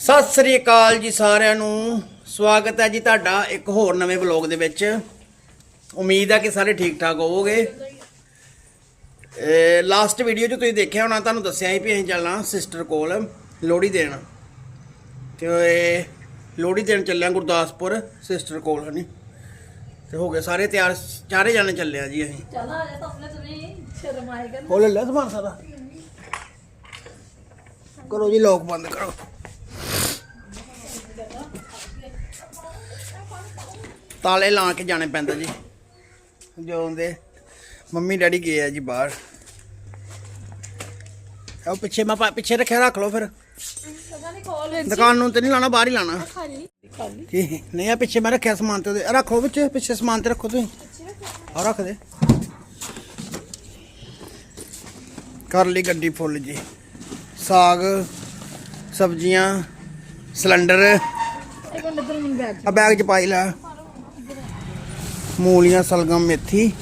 ਸਤਿ ਸ੍ਰੀ ਅਕਾਲ ਜੀ ਸਾਰਿਆਂ ਨੂੰ। ਸਵਾਗਤ ਹੈ ਜੀ ਤੁਹਾਡਾ ਇੱਕ ਹੋਰ ਨਵੇਂ ਬਲੌਗ ਦੇ ਵਿੱਚ। ਉਮੀਦ ਹੈ ਕਿ ਸਾਰੇ ਠੀਕ ਠਾਕ ਹੋਵੋਗੇ। ਲਾਸਟ ਵੀਡੀਓ 'ਚ ਤੁਸੀਂ ਦੇਖਿਆ ਹੋਣਾ ਤੁਹਾਨੂੰ ਦੱਸਿਆ ਸੀ ਵੀ ਅਸੀਂ ਚੱਲਣਾ ਸਿਸਟਰ ਕੋਲ ਲੋੜੀ ਦੇਣ। ਤੇ ਲੋੜੀ ਦੇਣ ਚੱਲਿਆ ਗੁਰਦਾਸਪੁਰ ਸਿਸਟਰ ਕੋਲ ਹਨੀ ਤੇ ਹੋ ਗਏ ਸਾਰੇ ਤਿਆਰ ਚਾਰੇ ਜਾਣੇ ਚੱਲੇ ਆ ਜੀ ਅਸੀਂ। ਚੱਲ ਆ ਜਾ ਸਪਨੇ ਤੁਸੀਂ ਸ਼ਰਮ ਆਏਗਾ ਹੋ ਲੈ ਲੈ ਸਮਾਨ ਸਾਰਾ। ਕਰੋ ਜੀ ਲੋਕ ਬੰਦ ਕਰੋ। ਤਾਲੇ ਲਾ ਕੇ ਜਾਣੇ ਪੈਂਦਾ ਜੀ। ਜਦੋਂ ਦੇ ਮੰਮੀ ਡੈਡੀ ਗਏ ਆ ਜੀ ਬਾਹਰ। ਆਓ ਪਿੱਛੇ ਮੈਂ ਪਿੱਛੇ ਰੱਖਿਆ, ਰੱਖ ਲਓ ਫਿਰ। ਦੁਕਾਨ ਨੂੰ ਤੇ ਨਹੀਂ ਲਾਣਾ, ਬਾਹਰ ਹੀ ਲਾਣਾ। ਕੀ? ਨਹੀਂ, ਆ ਪਿੱਛੇ ਮੈਂ ਰੱਖਿਆ ਸਮਾਨ ਤੇ ਉਹਦੇ। ਆਹ ਰੱਖੋ ਵਿੱਚ, ਪਿੱਛੇ ਸਮਾਨ ਤੇ ਰੱਖੋ ਤੁਸੀਂ। ਆ ਰੱਖ ਦੇ। ਕਰ ਲਈ ਗੱਡੀ ਫੁੱਲ ਜੀ। ਸਾਗ, ਸਬਜ਼ੀਆਂ, ਸਿਲੰਡਰ। ਆ ਬੈਗ ਚ ਪਾਈ ਲੈ। ਮੂਲੀਆਂ, ਸਲਗਮ, ਮੇਥੀ,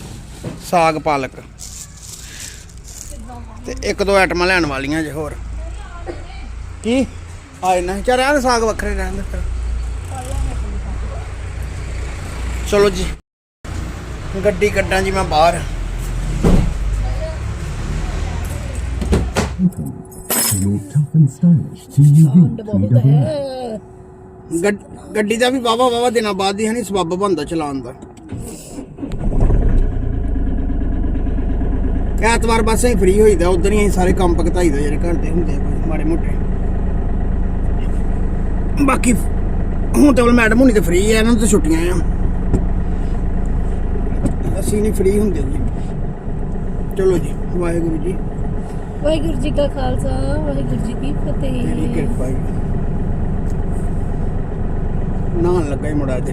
ਸਾਗ, ਪਾਲਕ। ਤੇ ਇੱਕ ਦੋ ਆਈਟਮਾਂ ਲੈਣ ਵਾਲੀਆਂ ਜੇ ਹੋਰ। ਕੀ? ਆਏ ਨਾ ਚਾ। ਰਹਿਣ, ਸਾਗ ਵੱਖਰੇ ਰਹਿਣ ਦੇ ਫਿਰ। ਚਲੋ ਜੀ। ਗੱਡੀ ਕੱਢਾਂ ਜੀ ਮੈਂ ਬਾਹਰ। ਗੱਡੀ ਦਾ ਵੀ ਵਾਵਾ ਵਾਵਾ ਦਿਨਾਂ ਬਾਅਦ ਹੀ ਹਨੀ ਸਬੱਬ ਬੰਦਾ ਚਲਾਉਣ ਦਾ। ਐਤਵਾਰ ਬਸ ਅਸੀਂ ਫ੍ਰੀ ਹੋਈਦਾ ਉਦੋਂ ਹੀ ਸਾਰੇ ਕੰਮ ਪਕਤਾਈ ਦਾ ਜਿਹੜੇ ਘੰਟੇ ਹੁੰਦੇ ਆ ਕੋਈ ਮਾੜੇ ਮੋਟੇ। ਬਾਕੀ ਹੁਣ ਤਾਂ ਮੈਡਮ ਹੁਣੀ ਤੇ ਫ੍ਰੀ ਆ ਇਹਨਾਂ ਨੂੰ ਤਾਂ ਛੁੱਟੀਆਂ ਆ। ਅਸੀਂ ਨਹੀਂ ਫ੍ਰੀ ਹੁੰਦੇ ਜੀ। ਚਲੋ ਜੀ ਵਾਹਿਗੁਰੂ ਜੀ। ਵਾਹਿਗੁਰੂ ਜੀ ਕਾ ਖਾਲਸਾ ਵਾਹਿਗੁਰੂ ਜੀ ਕੀ ਫਤਿਹ। ਤੇਰੀ ਕਿਰਪਾ ਹੀ ਨਾ ਲੱਗਾ ਹੀ ਮੁੜਾ ਤੇ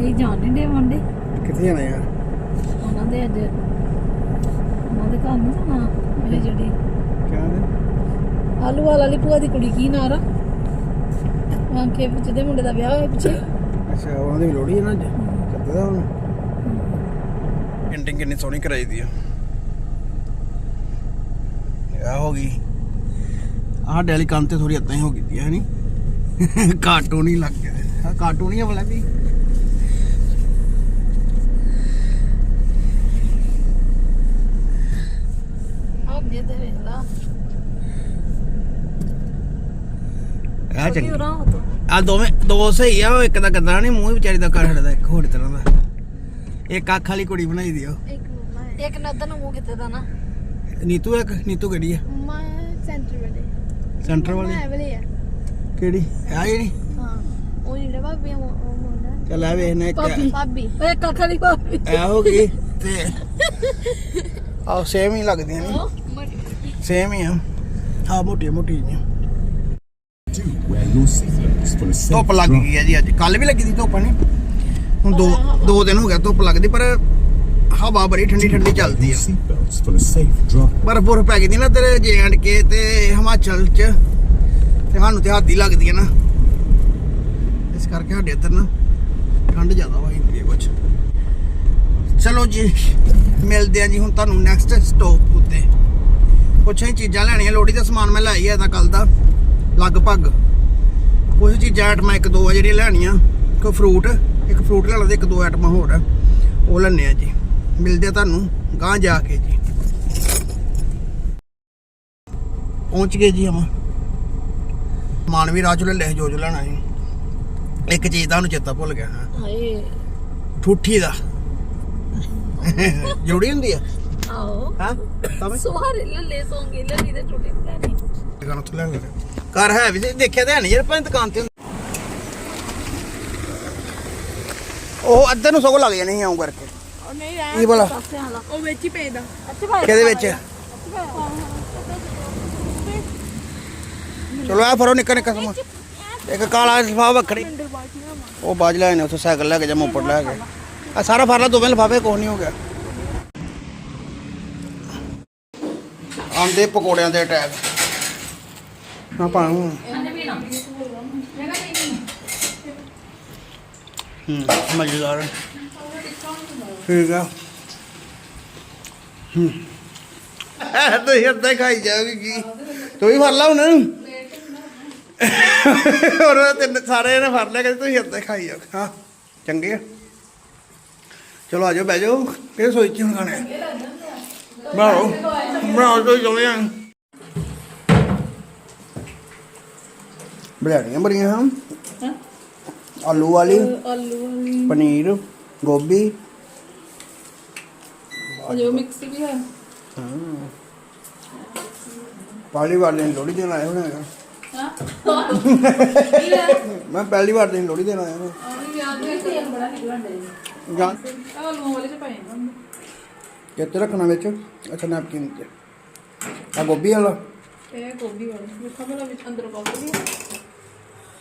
ਇਹ ਜਾਣੇ ਦੇ ਮੁੰਡੇ। ਕਿੱਥੇ ਆਣਾ ਯਾਰ? ਉਹਨਾਂ ਦੇ ਅੱਜ। ਉਹਨਾਂ ਦੇ ਘਰ ਨਹੀਂ ਜਾਣਾ ਇਹ ਜਿਹੜੀ। ਕਿਆ ਦੇ ਆਲੂ ਵਾਲਾ ਵਾਲੀ ਭੂਆ ਦੀ ਕੁੜੀ ਕੀ ਨਾਰਾ ਵਾਂਕੇ ਵਿੱਚ ਦੇ ਮੁੰਡੇ ਦਾ ਵਿਆਹ ਹੋਇਆ ਪਿੱਛੇ। ਅੱਛਾ ਉਹਨਾਂ ਦੀ ਲੋੜੀ ਹੈ ਨਾ ਅੱਜ? ਕਰਦੇ ਦਾ ਹੁਣ ਪੇਂਟਿੰਗ ਕਿੰਨੀ ਸੋਹਣੀ ਕਰਾਈ ਦੀ ਆ। ਆ ਹੋ ਗਈ। ਆਹ ਡੈਲੀ ਕੰਮ ਤੇ ਥੋੜੀ ਇਦਾਂ ਹੀ ਹੋ ਗਈ ਦੀ ਹੈ ਨਹੀਂ ਕਾਰਟੂਨ ਹੀ ਲੱਗ ਗਿਆ। ਆ ਕਾਰਟੂਨ ਹੀ ਆ ਵਾਲਾ ਵੀ ਆ ਦੇ ਦੇ ਵੇਖ ਲਾ ਆ ਚੰਗੀ। ਆ ਦੋਵੇਂ ਦੋ ਸਹੀ ਆ ਉਹ ਇੱਕ ਦਾ ਗੰਦਾ ਨਹੀਂ ਮੂੰਹ ਹੀ ਵਿਚਾਰੀ ਦਾ ਕਰ ਹਟਦਾ ਇੱਕ ਹੋਰ ਤਰ੍ਹਾਂ ਦਾ। ਇੱਕ ਅੱਖ ਵਾਲੀ ਕੁੜੀ ਬਣਾਈ ਦੀ ਉਹ। ਇੱਕ ਇੱਕ ਨਦਨ ਨੂੰ ਮੂੰਹ ਕਿਤੇ ਦਾ ਨਾ? ਨੀਤੂ ਇੱਕ ਨੀਤੂ ਕਿਹੜੀ ਆ? ਮੈਂ ਸੈਂਟਰ ਵਾਲੇ। ਸੈਂਟਰ ਵਾਲੀ? ਮੈਂ ਵਾਲੇ ਆ। ਕਿਹੜੀ? ਆ ਜਿਹੜੀ? ਹਾਂ ਉਹ ਜਿਹੜਾ ਭਾਬੀ ਉਹ ਉਹ ਮੁੰਡਾ ਚੱਲ ਆ ਵੇਖਣਾ ਇੱਕ। ਭਾਬੀ ਭਾਬੀ। ਓਏ ਕੱਖਾ ਦੀ ਭਾਬੀ। ਐ ਹੋ ਗਈ ਤੇ ਆਹ ਸੇਮ ਹੀ ਲੱਗਦੀਆਂ ਨੇ। ਸੇਮ ਹੀ ਆ। ਆ ਮੋਟੀ ਮੋਟੀ ਜੀ ਧੁੱਪ ਲੱਗ ਗਈ ਹੈ ਜੀ ਅੱਜ। ਕੱਲ ਵੀ ਲੱਗੀ ਸੀ ਧੁੱਪ ਨਹੀਂ ਹੁਣ ਦੋ ਦੋ ਦਿਨ ਹੋ ਗਿਆ ਧੁੱਪ ਲੱਗਦੀ, ਪਰ ਹਵਾ ਬੜੀ ਠੰਡੀ ਠੰਡੀ ਚੱਲਦੀ ਆ। seatbelts ਬਰਫ਼ ਪੈ ਗਈ ਦੀ ਨਾ ਤੇਰੇ ਜੇ ਐਂਡ ਕੇ ਤੇ ਹਿਮਾਚਲ ਚ। ਤੇ ਸਾਨੂੰ ਤੇ ਹੱਦ ਲੱਗਦੀ ਹੈ ਨਾ। ਇਸ ਕਰਕੇ ਸਾਡੇ ਇੱਧਰ ਨਾ ਠੰਡ ਜ਼ਿਆਦਾ ਹੋਈ ਹੁੰਦੀ ਕੁਛ। ਚਲੋ ਜੀ, ਮਿਲਦੇ ਆ ਜੀ ਹੁਣ ਤੁਹਾਨੂੰ ਨੈਕਸਟ ਸਟਾਪ ਉੱਤੇ। ਕੁਛ ਹੀ ਚੀਜ਼ਾਂ ਲੈਣੀਆਂ ਲੋੜੀ ਦਾ ਸਮਾਨ ਮੈਂ ਲਾਈ ਹੈ ਤਾਂ ਕੱਲ ਦਾ। ਲਗਭਗ ਕੁਝ ਚੀਜ਼ਾਂ ਆਈਟਮਾਂ ਇੱਕ ਦੋ ਆ ਜਿਹੜੀਆਂ ਲੈਣੀਆਂ। ਕੋਈ ਫਰੂਟ ਇੱਕ ਫਰੂਟ ਲੈ ਲਓ ਇੱਕ ਦੋ ਆਈਟਮਾਂ ਹੋਰ ਆ। ਉਹ ਲੈਣੇ ਆ ਜੀ। ਮਿਲਦੇ ਆ ਤੁਹਾਨੂੰ ਗਾਂ ਜਾ ਕੇ ਜੀ। ਪਹੁੰਚ ਗਏ ਜੀ ਹਮ। ਮਾਨਵੀ ਰਾਜੂ ਲੈ ਲੈ ਜੋ ਜੋ ਲੈਣਾ ਸੀ। ਇੱਕ ਚੀਜ਼ ਦਾ ਉਹਨੂੰ ਚੇਤਾ ਭੁੱਲ ਗਿਆ ਹਾਂ। ਹਾਏ। ਠੂਠੀ ਦਾ। ਜੋੜੀ ਹੁੰਦੀ ਆ? ਆਓ ਹਾਂ ਤਾਂ ਸਵਾਰੇ ਲੱਲੇ ਸੋਂਗੇ ਲੱਲੀ ਦੇ ਟੁੱਟੇ ਪਲਾਨੀ ਲੈ ਲੈ ਘਰ ਹੈ ਵੀ ਸੀ, ਦੇਖਿਆ ਤਾਂ ਹੈ ਨਹੀਂ ਯਾਰ ਭਾਂ ਦੁਕਾਨ ਤੇ ਉਹ ਅੱਧੇ ਨੂੰ ਸਗੋਂ ਲੱਗ ਜਾਣੇ ਸੀ ਆਉਂ ਕਰਕੇ। ਉਹ ਨਹੀਂ ਰਹਿ ਕੀ ਬੋਲਾ ਪਾਸੇ ਹਾਲਾ ਉਹ ਵਿੱਚ ਹੀ ਪੈਦਾ ਅੱਛੇ ਭਾਈ ਕਿਹਦੇ ਵਿੱਚ? ਚਲੋ ਆ ਫਰੋ ਨਿੱਕਾ ਨਿੱਕਾ ਸਮਾਂ ਇੱਕ ਕਾਲਾ ਲਿਫਾਫਾ ਵੱਖਰੀ। ਉਹ ਬਾਜ ਲੈ ਨੇ ਉੱਥੇ ਸਾਈਕਲ ਲੈ ਕੇ ਜਾਂ ਮੋਪੜ ਲੈ ਕੇ। ਆ ਸਾਰਾ ਫਰ ਲਾ ਦੋਵੇਂ ਲਿਫਾਫੇ ਕੁਛ ਨਹੀਂ ਹੋ ਗਿਆ। ਆਂਦੇ ਪਕੌੜਿਆਂ ਦੇ ਅਟੈਕ ਹੂੰ ਤੁਸੀਂ ਅੱਧਾ ਖਾਈ ਜਾਓਗੇ ਕੀ। ਤੂੰ ਵੀ ਫੜ ਲਾ ਹੁਣ। ਹੋਰ ਤਿੰਨ ਸਾਰੇ ਨੇ ਫੜ ਲਿਆ ਕਿ ਤੁਸੀਂ ਹੀ ਖਾਈ ਜਾਓ ਹਾਂ ਚੰਗੇ ਆ। ਚਲੋ ਆਜੋ ਬਹਿ ਜਾਓ। ਕਿਹੜੇ ਸੋਈ ਚ ਹੁਣ ਖਾਣੇ? ਬਣਾਓ। ਬਣਾਓ ਤੁਸੀਂ ਦੋਵੇਂ ਆ। ਬੜੀਆਂ ਬੜੀਆਂ ਹਾਂ ਹੈਂ? ਆਲੂ ਵਾਲੀ ਆਲੂ ਵਾਲੀ। ਪਨੀਰ ਗੋਭੀ। ਜੋ ਮਿਕਸ ਵੀ ਹੈ। ਪਹਿਲੀ ਵਾਰ ਦਿਨ ਲੋੜੀ ਦੇਣ ਆਇਆ ਹੋਣਾ ਹਾਂ? ਕੀ ਹੈ ਮੈਂ ਪਹਿਲੀ ਵਾਰ ਦਿਨ ਲੋੜੀ ਦੇਣ ਆਇਆ ਹਾਂ। ਆਹ ਯਾਦ ਹੈ ਕਿ ਬੜਾ ਨਿਕਲਣ ਦੇ ਜਾਂ। ਆਲੂ ਵਾਲੇ ਚ ਪਾਏ ਕਿੱਥੇ ਰੱਖਣਾ ਵਿੱਚ। ਅੱਛਾ ਨੈਪਕਿਨ ਤੇ। ਆ ਗੋਭੀ ਵਾਲਾ। ਇਹ ਗੋਭੀ ਵਾਲੀ। ਮਿੱਠਾ ਵਾਲਾ ਵਿੱਚ ਅੰਦਰ ਪਾ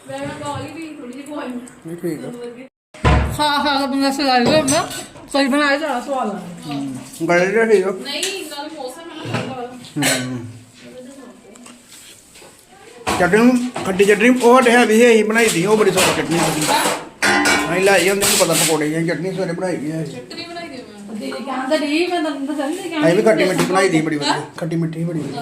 ਕੇ ਮੈਂ ਗਾਲੀ ਵੀ ਥੋੜੀ ਜਿਹੀ ਪਵਾਈ ਨਹੀਂ ਠੀਕ ਆ। ਹਾਂ ਹਾਂ ਬੰਦਾ ਸਲਾਹ ਲੈ ਨਾ ਸਹੀ ਬਣਾਇਆ ਜਾ ਸਵਾਲ ਆ। ਗਲੇ ਦਾ ਠੀਕ ਆ। ਨਹੀਂ ਨਾਲ ਮੌਸਮ ਹੈ ਨਾ ਚਟਨੀ ਖੱਟੀ ਚਟਨੀ ਉਹ ਹੈ ਵੀ ਹੈ ਬਣਾਈ ਦੀ ਉਹ ਬੜੀ ਸਵਾਦ ਚਟਨੀ ਸੀ। ਨਹੀਂ ਲਾਈ ਹੁੰਦੀ ਨਹੀਂ ਪਤਾ ਪਕੌੜੇ ਦੀ ਚਟਨੀ ਸਵੇਰੇ ਬਣਾਈ ਦੀ ਹੈ ਚਟਨੀ ਬਣਾਈ ਦੇ ਮੈਂ ਦੇ ਕਹਿੰਦਾ ਨਹੀਂ ਮੈਂ ਤੁਹਾਨੂੰ ਦੱਸਣ ਨਹੀਂ ਇਹ ਵੀ ਖੱਟੀ ਮਿੱਠੀ ਬਣਾਈ ਦੀ ਬੜੀ ਵਧੀਆ। ਖੱਟੀ ਮਿੱਠੀ ਬੜੀ ਵਧੀਆ।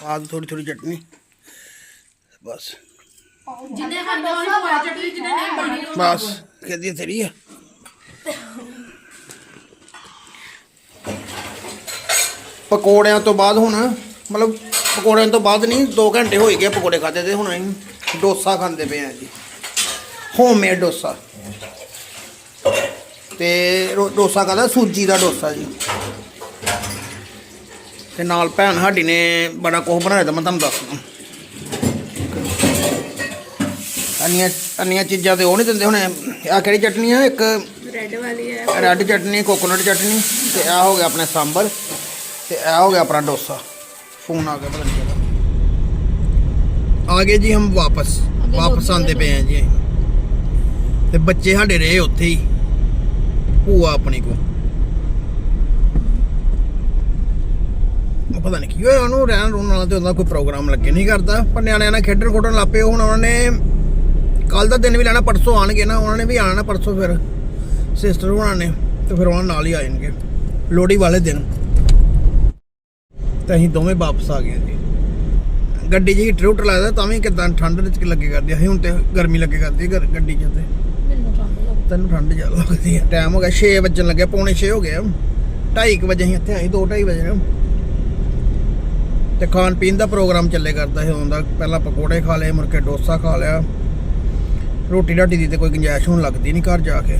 ਪਾ ਦੇ ਥੋੜੀ ਥੋੜੀ ਚਟਨੀ। ਬਸ। ਜਿੰਨੇ ਖਾਂਦੇ ਹੋਣੀ ਪਵਾ ਚਟਨੀ ਜਿੰਨੇ ਨਹੀਂ ਬਣੀ ਬਸ ਕਿਹਦੀ ਤੇਰੀ ਹੈ ਪਕੌੜਿਆਂ ਤੋਂ ਬਾਅਦ ਹੁਣ ਮਤਲਬ ਪਕੌੜਿਆਂ ਤੋਂ ਬਾਅਦ ਨਹੀਂ 2 ਘੰਟੇ ਹੋਈ ਗਏ ਪਕੌੜੇ ਖਾਦੇ ਤੇ ਹੁਣ ਅਸੀਂ ਡੋਸਾ ਖਾਂਦੇ ਪਏ ਆ ਜੀ। ਹੋਮਮੇਡ ਡੋਸਾ। ਤੇ ਡੋਸਾ ਕਾਹਦਾ ਸੂਜੀ ਦਾ ਡੋਸਾ ਜੀ। ਤੇ ਨਾਲ ਭੈਣ ਸਾਡੀ ਨੇ ਬੜਾ ਕੁਝ ਬਣਾਇਆ ਤਾਂ ਮੈਂ ਤੁਹਾਨੂੰ ਦੱਸਦਾ ਅੰਨੀਆਂ ਅੰਨੀਆਂ ਚੀਜ਼ਾਂ ਤੇ ਉਹ ਨਹੀਂ ਦਿੰਦੇ ਹੁਣ। ਆ ਕਿਹੜੀ ਚਟਨੀ ਆ? ਇੱਕ ਰੈੱਡ ਵਾਲੀ ਹੈ ਰੈੱਡ ਚਟਨੀ ਕੋਕੋਨਟ ਚਟਨੀ ਤੇ ਆ ਹੋ ਗਿਆ ਆਪਣੇ ਸਾਂਬਰ ਤੇ ਆ ਹੋ ਗਿਆ ਆਪਣਾ ਡੋਸਾ। ਫੋਨ ਆ ਗਿਆ ਪਤਾ ਨਹੀਂ ਆ ਗਏ ਜੀ ਹਮ ਵਾਪਸ। ਵਾਪਸ ਆਂਦੇ ਪਏ ਆ ਜੀ ਤੇ ਬੱਚੇ ਸਾਡੇ ਰਹੇ ਉੱਥੇ ਹੀ। ਭੂਆ ਆਪਣੀ ਕੋ ਪਤਾ ਨਹੀਂ ਕੀ ਹੋਇਆ ਉਹਨੂੰ ਰਹਿਣ ਰੋਣ ਨਾਲ ਤੇ ਉਹਦਾ ਕੋਈ ਪ੍ਰੋਗਰਾਮ ਲੱਗੇ ਨਹੀਂ ਕਰਦਾ। ਪਰ ਨਿਆਣਿਆਂ ਨਾਲ ਖੇਡਣ ਖੋਟਣ ਲੱਪੇ ਹੁਣ ਉਹਨਾਂ ਨੇ ਕੱਲ ਦਾ ਦਿਨ ਵੀ ਲੈਣਾ ਪਰਸੋਂ ਆਣਗੇ ਨਾ ਉਹਨਾਂ ਨੇ ਵੀ ਆਣਾ ਪਰਸੋਂ ਫਿਰ ਸਿਸਟਰ ਹੋਣਾ ਨੇ ਤੇ ਫਿਰ ਉਹਨਾਂ ਨਾਲ ਹੀ ਆ ਜਾਣਗੇ ਲੋੜੀ ਵਾਲੇ ਦਿਨ। ਤੇ ਅਸੀਂ ਦੋਵੇਂ ਵਾਪਸ ਆ ਗਏ ਜੀ। ਗੱਡੀ ਜਿਹੀ ਟਰੂਟਰ ਲੱਗਦਾ ਤਾਂ ਵੀ ਕਿਦਾਂ ਠੰਡ ਵਿੱਚ ਲੱਗੇ ਕਰਦੀ ਅਸੀਂ ਹੁਣ ਤੇ ਗਰਮੀ ਲੱਗੇ ਕਰਦੀ ਗੱਡੀ 'ਚ ਤੇ। ਤੈਨੂੰ ਠੰਡ ਜ਼ਿਆਦਾ ਲੱਗਦੀ ਹੈ ਟਾਈਮ ਹੋ ਗਿਆ 6 ਵਜਣ ਲੱਗਿਆ ਪੌਣੇ 6 ਹੋ ਗਏ 2:30 ਵਜੇ ਅਸੀਂ ਇੱਥੇ ਆਏ 2:30 ਵਜੇ ਤੇ ਖਾਣ ਪੀਣ ਦਾ ਪ੍ਰੋਗਰਾਮ ਚੱਲੇ ਕਰਦਾ ਸੀ ਹੁੰਦਾ ਪਹਿਲਾਂ ਪਕੌੜੇ ਖਾ ਲਏ, ਮੁੜ ਕੇ ਡੋਸਾ ਖਾ ਲਿਆ। ਰੋਟੀ ਰਾਟੀ ਦੀ ਤੇ ਕੋਈ ਗੁੰਜਾਇਸ਼ ਹੁਣ ਲੱਗਦੀ ਨਹੀਂ ਘਰ ਜਾ ਕੇ।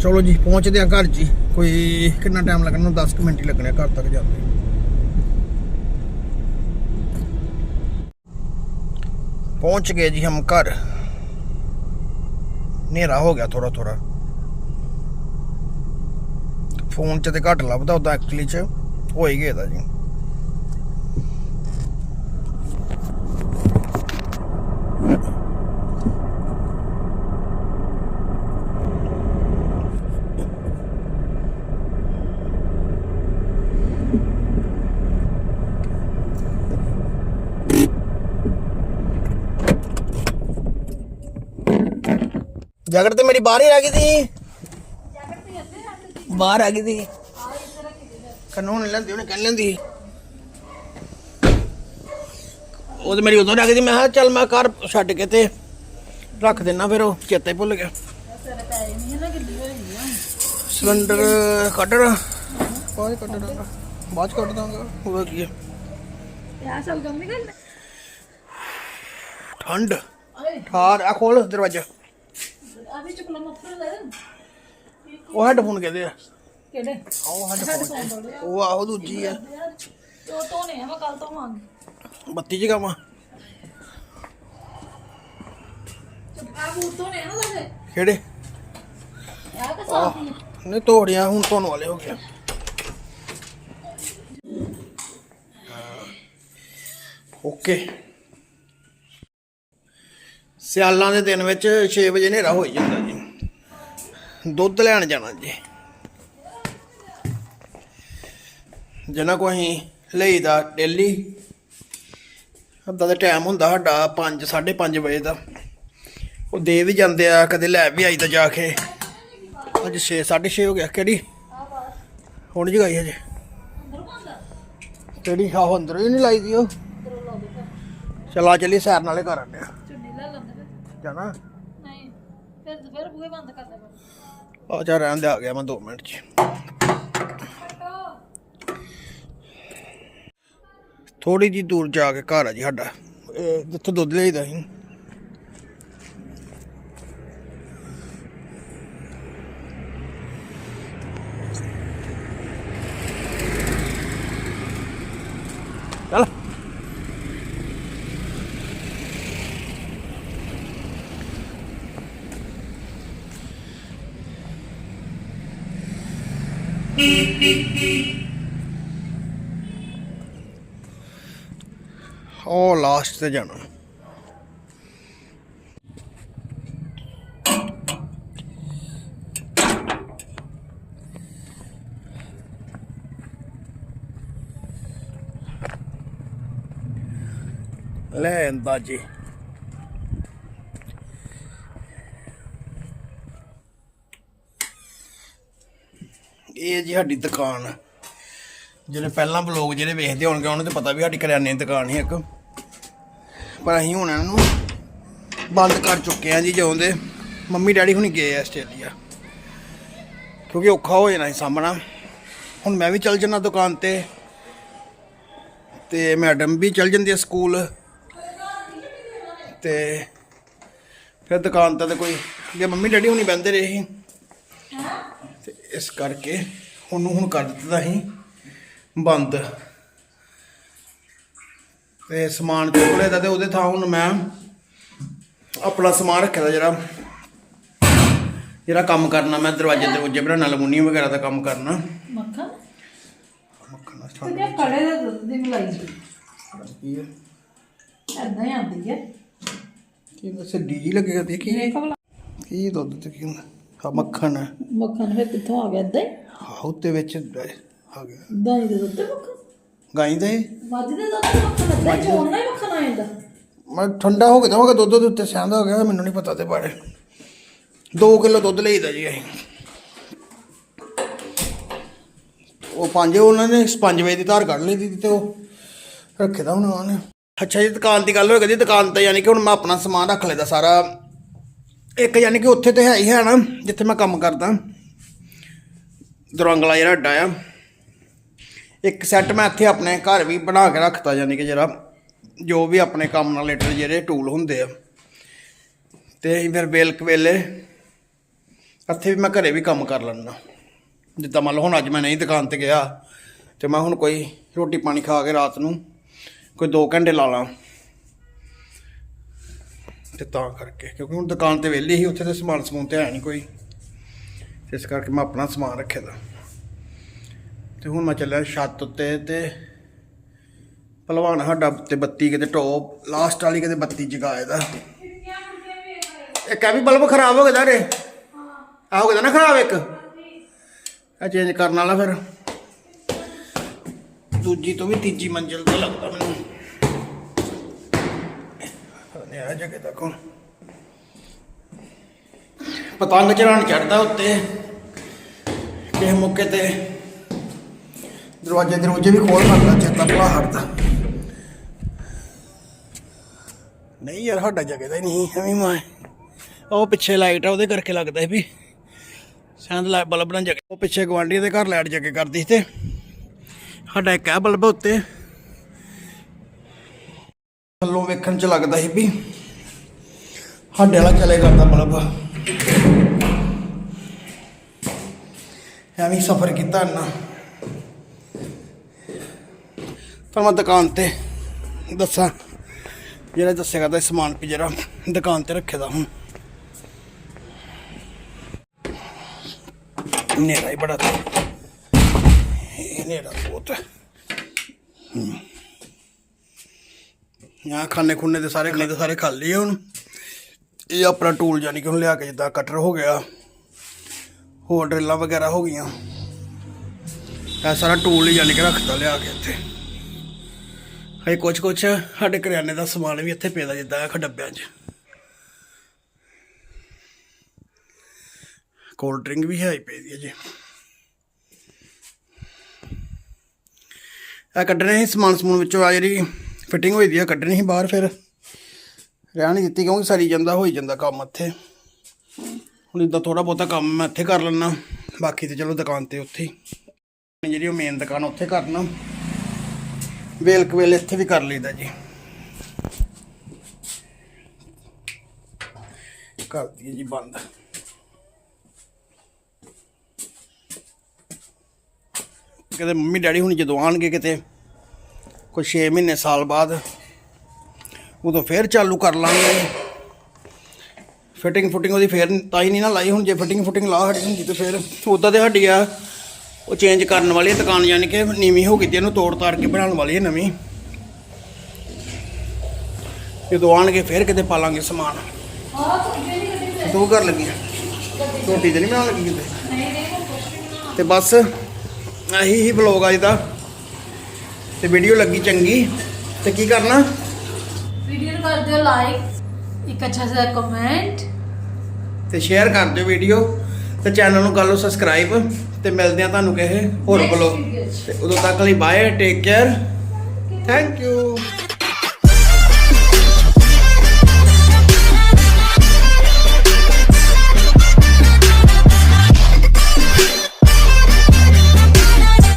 ਚਲੋ ਜੀ, ਪਹੁੰਚਦੇ ਆ ਘਰ ਜੀ। ਕੋਈ ਕਿੰਨਾ ਟਾਈਮ ਲੱਗਣਾ? 10 ਕੁ ਮਿੰਟ ਹੀ ਲੱਗਣੇ ਆ ਘਰ ਤੱਕ ਜਾਂਦੇ। ਪਹੁੰਚ ਗਏ ਜੀ ਹਮ ਘਰ। ਹਨੇਰਾ ਹੋ ਗਿਆ ਥੋੜਾ ਥੋੜਾ ਫੋਨ 'ਚ ਤੇ ਘੱਟ ਲੱਭਦਾ ਉਦਾਂ ਐਕਚੁਅਲੀ 'ਚ। ਦਾ ਜੀ ਜੈਕਟ ਤੇ ਮੇਰੀ ਬਾਹਰ ਹੀ ਰਹਿ ਗਈ ਸੀ। ਬਾਹਰ ਆ ਗਈ ਸੀ। ਕਾਨੂੰਨ ਲੈਂਦੀ, ਉਹਨੇ ਕਹਿ ਲੈਂਦੀ ਉਹ ਤੇ ਮੇਰੀ ਉਦੋਂ ਰੱਖਦੀ ਮੈਂ ਕਿਹਾ ਚੱਲ ਮੈਂ ਘਰ ਛੱਡ ਕੇ ਤੇ ਰੱਖ ਦੇਣਾ ਫਿਰ ਉਹ, ਚੇਤੇ ਭੁੱਲ ਗਿਆ। ਸਿਲੰਡਰ ਕੱਢ ਰ ਕੋਈ ਕੱਢ ਦਾਂਗਾ, ਬਾਅਦ ਕੱਢ ਦਾਂਗਾ, ਹੋਰ ਕੀ ਹੈ ਠੰਡ। ਠਾਰ, ਆ ਖੋਲ ਦਰਵਾਜ਼ਾ। ਆ ਵੀ ਚੁਕਲਾ ਮੱਪਰ ਲੈ ਉਹ ਹੈਡਫੋਨ ਕਹਦੇ ਆ। ਉਹ ਆਹੋ ਦੂਜੀ ਬੱਤੀ ਚ ਕੰਮ ਹੁਣ ਧੋਣ ਵਾਲੇ ਹੋ ਗਿਆ ਓਕੇ। ਸਿਆਲਾਂ ਦੇ ਦਿਨ ਵਿੱਚ 6 ਵਜੇ ਹਨੇਰਾ ਹੋ ਹੀ ਜਾਂਦਾ ਜੀ। ਦੁੱਧ ਲੈਣ ਜਾਣਾ ਜੀ। ਜਿਹਨਾਂ ਕੋ ਅਸੀਂ ਲਈਦਾ ਡੇਲੀ ਅੱਧਾ ਦਾ ਟਾਈਮ ਹੁੰਦਾ ਸਾਡਾ 5 5:30 ਵਜੇ ਦਾ। ਉਹ ਦੇ ਵੀ ਜਾਂਦੇ ਆ ਕਦੇ ਲੈ ਵੀ ਆਈਦਾ ਜਾ ਕੇ। ਅੱਜ 6 6:30 ਹੋ ਗਿਆ। ਕਿਹੜੀ? ਹੁਣ ਜਗਾਈ ਹਜੇ। ਕਿਹੜੀ? ਆਹ ਅੰਦਰ ਹੀ ਨਹੀਂ ਲਾਈ ਦੀ ਉਹ। ਚਲਾ ਚੱਲੀ ਸੈਰ ਨਾਲੇ ਕਰ ਆਂਦੇ ਆ ਜਾਣਾ? ਨਹੀਂ ਫਿਰ ਫਿਰ ਬੂਹੇ ਬੰਦ ਕਰ ਦੇ ਆ ਜਾ ਰਹਿਣ ਦੇ ਆ ਗਿਆ ਮੈਂ 2 ਮਿੰਟ ਚ। ਥੋੜੀ ਜੀ ਦੂਰ ਜਾ ਕੇ ਘਰ ਆ ਜੀ ਸਾਡਾ। ਇਹ ਜਿੱਥੇ ਦੁੱਧ ਲਈਦਾ ਸੀ। ਚੱਲ। ਉਹ ਲਾਸਟ ਤੇ ਜਾਣਾ। ਲੈ ਅੰਦਾਜ਼ੀ ਇਹ ਜੀ ਸਾਡੀ ਦੁਕਾਨ। ਜਿਹੜੇ ਪਹਿਲਾਂ ਬਲੌਗ ਜਿਹੜੇ ਵੇਖਦੇ ਹੋਣਗੇ, ਉਹਨਾਂ ਨੂੰ ਪਤਾ ਵੀ ਸਾਡੀ ਕਰਿਆਨੇ ਦੀ ਦੁਕਾਨ ਹੈ ਇੱਕ। ਪਰ ਅਸੀਂ ਹੁਣ ਇਹਨਾਂ ਨੂੰ ਬੰਦ ਕਰ ਚੁੱਕੇ ਹਾਂ ਜੀ ਜਦੋਂ ਦੇ ਮੰਮੀ ਡੈਡੀ ਹੁਣੀ ਗਏ ਆ ਆਸਟ੍ਰੇਲੀਆ। ਕਿਉਂਕਿ ਔਖਾ ਹੋ ਜਾਣਾ ਸੀ ਸਾਹਮਣਾ। ਹੁਣ ਮੈਂ ਵੀ ਚੱਲ ਜਾਣਾ ਦੁਕਾਨ ਤੇ। ਤੇ ਮੈਡਮ ਵੀ ਚੱਲ ਜਾਂਦੀ ਹੈ ਸਕੂਲ। ਤੇ ਫਿਰ ਦੁਕਾਨ ਤੇ ਤਾਂ ਕੋਈ ਜੇ ਮੰਮੀ ਡੈਡੀ ਹੁਣੀ ਬਹਿੰਦੇ ਰਹੇ ਸੀ। ਤੇ ਇਸ ਕਰਕੇ ਉਹਨੂੰ ਹੁਣ ਕਰ ਦਿੱਤਾ ਸੀ। ਬੰਦ। ਤੇ ਸਮਾਨ ਚੁੱਕਲੇ ਦਾ ਤੇ ਉਹਦੇ ਥਾਂ ਹੁਣ ਮੈਂ ਆਪਣਾ ਸਮਾਨ ਰੱਖਿਆ ਜਿਹੜਾ ਜਿਹੜਾ ਕੰਮ ਕਰਨਾ ਮੈਂ ਦਰਵਾਜ਼ੇ ਦਰਵਾਜ਼ੇ ਬਣਾਉਣਾ ਅਲਮੂਨੀਅਮ ਵਗੈਰਾ ਦਾ ਕੰਮ ਕਰਨਾ। ਮੱਖਣ? ਮੱਖਣ ਦਾ ਤੇ ਕੜੇ ਦੇ ਦੁੱਧ ਦੀ ਮਲਾਈ ਹੈ ਐਦਾਂ ਹੀ ਆਉਂਦੀ ਹੈ ਕੀ ਦੱਸੇ ਡੀਜੀ ਲੱਗੇਗਾ ਦੇਖੀ ਕੀ ਦੁੱਧ ਤੇ ਕੀ ਹੁੰਦਾ? ਮੱਖਣ ਮੱਖਣ ਫਿਰ ਕਿੱਥੋਂ ਆ ਗਿਆ ਐਦਾਂ ਹੀ? ਹਾਂ ਉੱਤੇ ਵਿੱਚ ਆ ਗਿਆ। ਦਹੀਂ ਦੇ ਦੁੱਧ ਤੇ ਮੱਖਣ ਗਾਈ ਦਾ ਇਹ ਮੱਝ ਦੇ ਦੁੱਧ ਤੇ ਮੱਖਣ ਐਦਾਂ ਹੀ ਚੋਣ ਹੀ ਮੱਖਣ ਆ ਜਾਂਦਾ ਮੈਂ ਠੰਡਾ ਹੋ ਗਿਆ ਤਾਂ ਦੁੱਧ ਦੇ ਉੱਤੇ ਸਿਆਂਦਾ ਹੋ ਗਿਆ ਮੈਨੂੰ ਨਹੀਂ ਪਤਾ ਤੇ ਬਾਰੇ। 2 ਕਿਲੋ ਦੁੱਧ ਲਈਦਾ ਜੀ ਅਸੀਂ। ਉਹ ਪੰਜ ਉਹਨਾਂ ਨੇ 5 ਵਜੇ ਦੀ ਧਾਰ ਕੱਢ ਲਈ ਦੀ ਤੇ ਉਹ ਰੱਖੇ ਦਾ ਹੁਣ ਉਹਨਾਂ ਨੇ। ਅੱਛਾ ਜੀ ਦੁਕਾਨ ਦੀ ਗੱਲ ਹੋ ਗਈ ਦੁਕਾਨ ਤੇ ਯਾਨੀ ਕਿ ਹੁਣ ਮੈਂ ਆਪਣਾ ਸਮਾਨ ਰੱਖ ਲੈਦਾ ਸਾਰਾ। ਇੱਕ ਯਾਨੀ ਕਿ ਉੱਥੇ ਤੇ ਹੈ ਹੀ ਹੈ ਨਾ ਜਿੱਥੇ ਮੈਂ ਕੰਮ ਕਰਦਾ। ਦਰੰਗਲਾ ਜਿਹੜਾ ਅੱਡਾ ਆ। ਇੱਕ ਸੈੱਟ ਮੈਂ ਇੱਥੇ ਆਪਣੇ ਘਰ ਵੀ ਬਣਾ ਕੇ ਰੱਖਤਾ, ਯਾਨੀ ਕਿ ਜਿਹੜਾ ਜੋ ਵੀ ਆਪਣੇ ਕੰਮ ਨਾਲ ਰਿਲੇਟਡ ਜਿਹੜੇ ਟੂਲ ਹੁੰਦੇ ਆ। ਤੇ ਫਿਰ ਵੇਲ ਵੇਲੇ ਇੱਥੇ ਵੀ ਮੈਂ ਘਰੇ ਵੀ ਕੰਮ ਕਰ ਲੈਂਦਾ। ਜਿੱਦਾਂ ਮੰਨ ਲਓ ਹੁਣ ਅੱਜ ਮੈਂ ਨਹੀਂ ਦੁਕਾਨ ਤੇ ਗਿਆ, ਤੇ ਮੈਂ ਹੁਣ ਕੋਈ ਰੋਟੀ ਪਾਣੀ ਖਾ ਕੇ ਰਾਤ ਨੂੰ ਕੋਈ 2 ਘੰਟੇ ਲਾ ਲਾਂ। ਤੇ ਤਾਂ ਕਰਕੇ, ਕਿਉਂਕਿ ਹੁਣ ਦੁਕਾਨ ਤੇ ਵਿਹਲੀ ਸੀ, ਉੱਥੇ ਤੇ ਸਮਾਨ ਸਮੂਨ ਤੇ ਹੈ ਨਹੀਂ ਕੋਈ। ਇਸ ਕਰਕੇ ਮੈਂ ਆਪਣਾ ਸਮਾਨ ਰੱਖਿਆ ਦਾ। ਤੇ ਹੁਣ ਮੈਂ ਚੱਲਿਆ ਛੱਤ ਉੱਤੇ ਤੇ ਭਲਵਾਨ ਸਾਡਾ ਤੇ ਬੱਤੀ ਕਿਤੇ ਟੋਪ ਲਾਸਟ ਵਾਲੀ ਕਿਤੇ ਬੱਤੀ ਜਗਾਏ ਦਾ ਇਹ ਕਾ ਵੀ ਬਲਬ ਖਰਾਬ ਹੋ ਗਿਆ ਰੇ ਆ ਹੋ ਗਿਆ ਨਾ ਖਰਾਬ ਇੱਕ? ਆ ਚੇਂਜ ਕਰਨ ਵਾਲਾ ਫਿਰ। ਦੂਜੀ ਤੋਂ ਵੀ ਤੀਜੀ ਮੰਜ਼ਿਲ ਤੇ ਲੱਗਦਾ ਮੈਨੂੰ। ਨੇ ਆ ਜਗ੍ਹਾ ਤੱਕ ਪਤੰਗ ਚੜਾਉਣ ਚੜਦਾ ਉੱਤੇ। ਕਿਸੇ ਮੌਕੇ ਤੇ ਦਰਵਾਜ਼ੇ ਦਰਵਾਜ਼ੇ ਵੀ ਖੋਲ ਕਰਦਾ ਚੇਤਾ ਭਲਾ ਹਟਦਾ। ਨਹੀਂ ਯਾਰ ਸਾਡਾ ਹੀ ਨਹੀਂ ਐਵੇਂ ਮੈਂ ਉਹ ਪਿੱਛੇ ਲਾਈਟ ਆ ਉਹਦੇ ਕਰਕੇ ਲੱਗਦਾ ਵੀ ਸ਼ਾਇਦ ਲਾਈਟ ਬਲਬ ਨਾ ਜਗੇ ਉਹ ਪਿੱਛੇ ਗਵਾਂਢੀ ਦੇ ਘਰ ਲਾਈਟ ਜਗੇ ਕਰਦੀ ਤੇ ਸਾਡਾ ਇੱਕ ਆ ਬਲਬ ਉੱਤੇ। ਥੱਲੋਂ ਵੇਖਣ ਚ ਲੱਗਦਾ ਸੀ ਵੀ ਸਾਡੇ ਵਾਲਾ ਚਲੇ ਕਰਦਾ ਬਲਬ। ਐਵੇਂ ਸਫ਼ਰ ਕੀਤਾ ਨਾ ਪਰ ਮੈਂ ਦੁਕਾਨ ਤੇ ਦੱਸਾਂ। ਜਿਹੜਾ ਦੱਸਿਆ ਕਰਦਾ ਸਮਾਨ ਵੀ ਜਿਹੜਾ ਦੁਕਾਨ ਤੇ ਰੱਖੇ ਦਾ ਹੁਣ। ਨੇਰਾ ਹੀ ਬੜਾ ਇਹ ਨੇਰਾ ਬਹੁਤ ਆ ਖਾਣੇ ਖੁੰਨੇ ਦੇ ਸਾਰੇ ਖਾਣੇ ਤੇ ਸਾਰੇ ਖਾਲੀ ਆ ਹੁਣ। ਇਹ ਆਪਣਾ ਟੂਲ ਜਾਨੀ ਕਿ ਹੁਣ ਲਿਆ ਕੇ ਜਿੱਦਾਂ ਕਟਰ ਹੋ ਗਿਆ। ਹੋਰ ਡਰਿੱਲਾਂ ਵਗੈਰਾ ਹੋ ਗਈਆਂ। ਇਹ ਸਾਰਾ ਟੂਲ ਹੀ ਜਾਨੀ ਕਿ ਰੱਖਤਾ ਲਿਆ ਕੇ ਇੱਥੇ। ਹਏ ਕੁਝ ਕੁਝ ਸਾਡੇ ਕਰਿਆਨੇ ਦਾ ਸਮਾਨ ਵੀ ਇੱਥੇ ਪਿਆ ਜਿੱਦਾਂ ਆਹ ਡੱਬਿਆਂ 'ਚ। ਕੋਲਡ ਡਰਿੰਕ ਵੀ ਹੈ ਹੀ ਪਈ ਦੀ ਜੀ ਆ ਕੱਢਣੇ ਸੀ ਸਮਾਨ ਸਮੂਨ ਵਿੱਚੋਂ ਆ ਜਿਹੜੀ ਫਿਟਿੰਗ ਹੋਈ ਦੀ ਆ, ਕੱਢਣੀ ਸੀ ਬਾਹਰ ਫਿਰ। ਰਹਿਣ ਨਹੀਂ ਦਿੱਤੀ ਕਿਉਂਕਿ ਸਰੀ ਜਾਂਦਾ, ਹੋਈ ਜਾਂਦਾ ਕੰਮ ਇੱਥੇ। ਹੁਣ ਇਦਾਂ ਥੋੜਾ ਬਹੁਤਾ ਕੰਮ ਮੈਂ ਇੱਥੇ ਕਰ ਲੈਣਾ ਬਾਕੀ ਤੇ ਚਲੋ ਦੁਕਾਨ ਤੇ ਉੱਥੇ ਹੀ। ਜਿਹੜੀ ਉਹ ਮੇਨ ਦੁਕਾਨ ਉੱਥੇ ਕਰਨਾ। ਵੇਲ ਕਵੇਲ ਇੱਥੇ ਵੀ ਕਰ ਲਈਦਾ ਜੀ। ਕਰ ਜੀ ਬੰਦ। ਕਿਤੇ ਮੰਮੀ ਡੈਡੀ ਹੁਣ ਜਦੋਂ ਆਣਗੇ ਕਿਤੇ, ਕੋਈ 6 ਮਹੀਨੇ ਸਾਲ ਬਾਅਦ, ਉਦੋਂ ਫੇਰ ਚਾਲੂ ਕਰ ਲਾਂਗੇ ਫਿਟਿੰਗ ਫੁਟਿੰਗ ਉਹਦੀ ਫੇਰ ਤਾਂ ਹੀ ਨਹੀਂ ਨਾ ਲਾਈ, ਹੁਣ ਜੇ ਫਿਟਿੰਗ ਫੁਟਿੰਗ ਲਾ ਹਟੀ ਹੁੰਦੀ ਤੇ ਫੇਰ ਉਦਾਂ ਤੇ ਸਾਡੀ ਆ। ਉਹ ਚੇਂਜ ਕਰਨ ਵਾਲੀ ਦੁਕਾਨ ਯਾਨੀ ਕਿ ਨੀਵੀਂ ਹੋ ਗਈ ਤੇ ਇਹਨੂੰ ਤੋੜ ਤਾੜ ਕੇ ਬਣਾਉਣ ਵਾਲੀ ਹੈ ਨਵੀਂ। ਜਦੋਂ ਆਣਗੇ ਫੇਰ ਕਿਤੇ ਪਾ ਲਾਂਗੇ ਸਮਾਨ ਤੂੰ। ਕਰ ਲੱਗੀ ਰੋਟੀ ਤੇ ਨਹੀਂ ਬਣਾਉਣ ਲੱਗੀ ਕਿਤੇ? ਤੇ ਬਸ ਇਹੀ ਹੀ ਵਲੌਗ ਅੱਜ ਦਾ ਤੇ ਵੀਡੀਓ ਲੱਗੀ ਚੰਗੀ। ਤੇ ਕੀ ਕਰਨਾ? ਵੀਡੀਓ ਨੂੰ ਕਰ ਦਿਓ ਲਾਈਕ ਇੱਕ ਅੱਛਾ ਜਿਹਾ ਕਮੈਂਟ ਤੇ ਸ਼ੇਅਰ ਕਰ ਦਿਓ ਵੀਡੀਓ ਤੇ ਚੈਨਲ ਨੂੰ ਕਰ ਲਓ ਸਬਸਕ੍ਰਾਈਬ ਤੇ ਮਿਲਦੇ ਆ ਤੁਹਾਨੂੰ ਕਿਸੇ ਹੋਰ 'ਚ। ਤੇ ਉਦੋਂ ਤੱਕ ਲਈ bye take care thank you